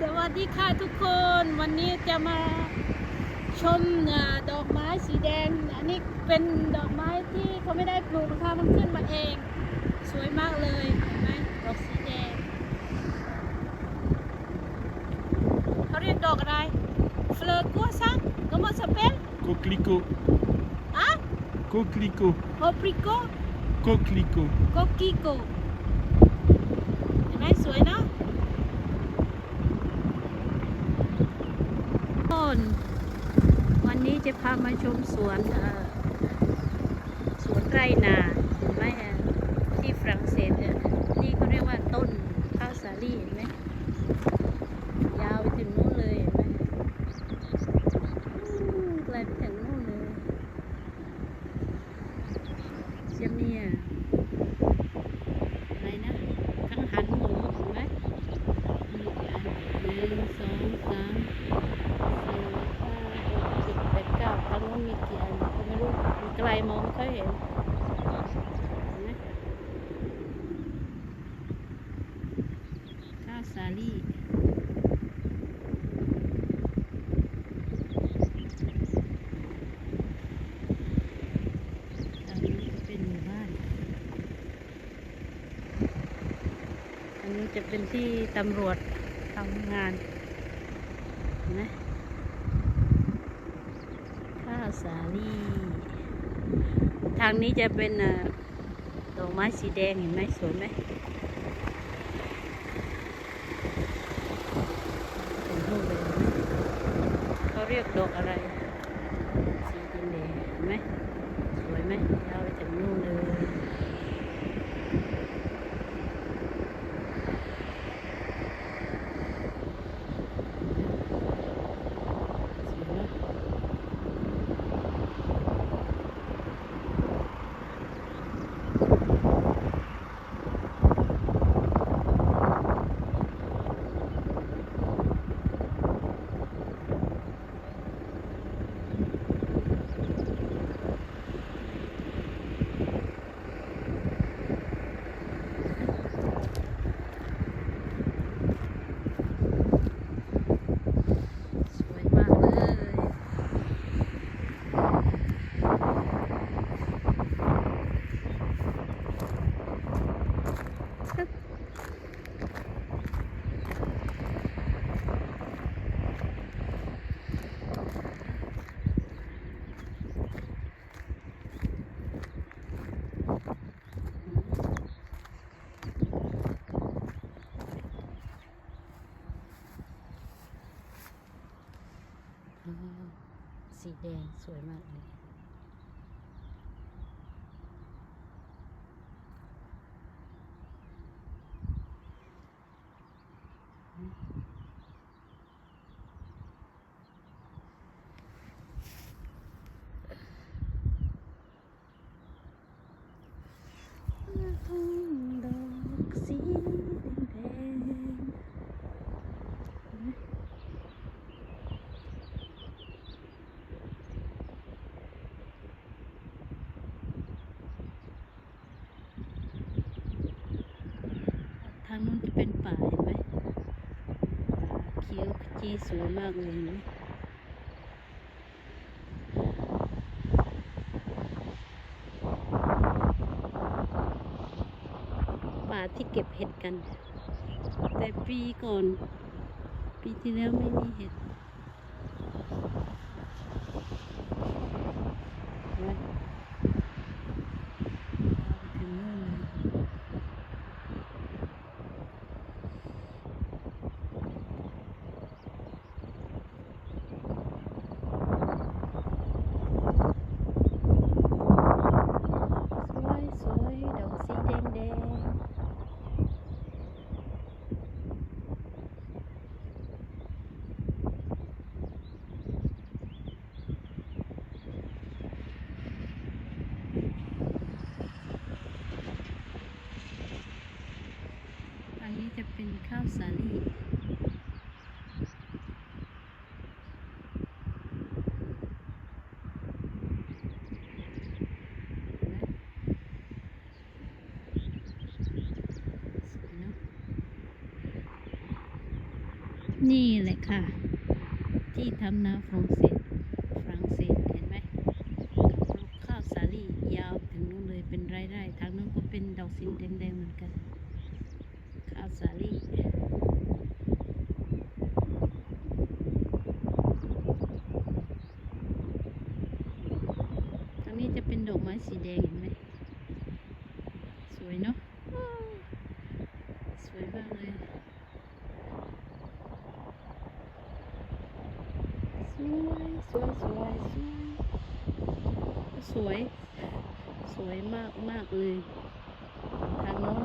สวัสดีค่ะทุกคนวันนี้จะมาชมเอ่อดอกไม้สีแดง อันนี้เป็นดอกไม้ที่เขาไม่ได้ปลูกนะคะมันขึ้นมาเอง สวยมากเลยเห็นไหมดอกสีแดงเขาเรียกดอกอะไรเฟลอร์กัวซังก็มาสเปน Coquelicot. อะ Coquelicot. โฮปริโก Coquelicot. โกกิโกเห็นไหมสวยเนาะคนวันนี้ จะพามาชมสวนเออสวนไรนาเห็นไหมอ่อที่ฝรั่งเศสเนี่ยนี่เขาเรียกว่าต้นข้าวสาลี่เห็นไหมยาวไปถึงนู้นเลยเห็นไหมอืมไกลไปถึงนู้นเลยจะมีอะ อะไรนะกังหันหมูเห็นไหมมีกี่อันหนึ่งสองสามสี่ห้าหกเจ็ดแปดเก้าทางโน้นมีกี่อันก็ไม่รู้มันไกลมองไม่ค่อยเห็นเห็นไหมข้าวสาลี่ทางนี้ก็เป็นหมู่บ้าน อันนี้ จะเป็นที่ตำรวจทำงานเห็นไหมข้าวสาลีทางนี้จะเป็นดอกไม้สีแดงเห็นไหมสวยไหมเขาเรียกดอกอะไร สีแดงๆเห็นไหมสวยไหมยาวไปถึงนู่นเลย สวยเนอะสวยมากเลย อ๋อ สีแดงสวยมากเลย ดอกสีแดงทางนู้นจะ เป็นป่าเห็นไหมเขียวจีสวยมากเลยเห็นไหมป่าที่เก็บเห็ดกัน แต่ปีก่อน ปีที่แล้วไม่มีเห็ดเห็นไหมเอาไปถึงนู่นเลยสวยสวยดอกสีแดงแดง อันนี้จะเป็นข้าวสาลีสวยเนี่แหละค่ะ ที่ทำนาฝรั่งเศสฝรั่งเศสเห็นไหมข้าวสาลียาวถึงนู้นเลยเป็นไร่ๆทางนู้นก็เป็นดอกสีแดงๆเหมือนกัน ข้าวสาลีทางนี้จะเป็นดอกไม้สีแดงเห็นไหมสวยเนาะอ้าวสวยมากเลย สวยสวยสวย สวย สวยมากมากเลย ทางโน้น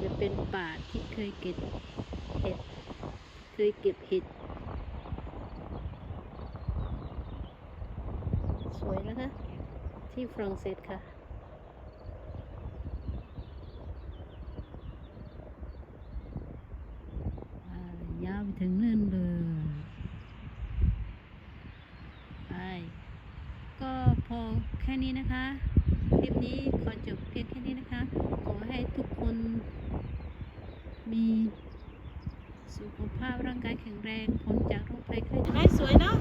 จะเป็นป่าที่เคยเก็บเห็ด เคยเก็บเห็ด สวยนะคะ ที่ฝรั่งเศสค่ะยาวไปถึงนั่นเลยไปก็พอ แค่นี้นะคะ คลิปนี้ขอจบเพียงแค่นี้นะคะ ขอให้ทุกคนมีสุขภาพร่างกายแข็งแรงพ้นจากโรคภัยไข้เจ็บได้สวยเนาะ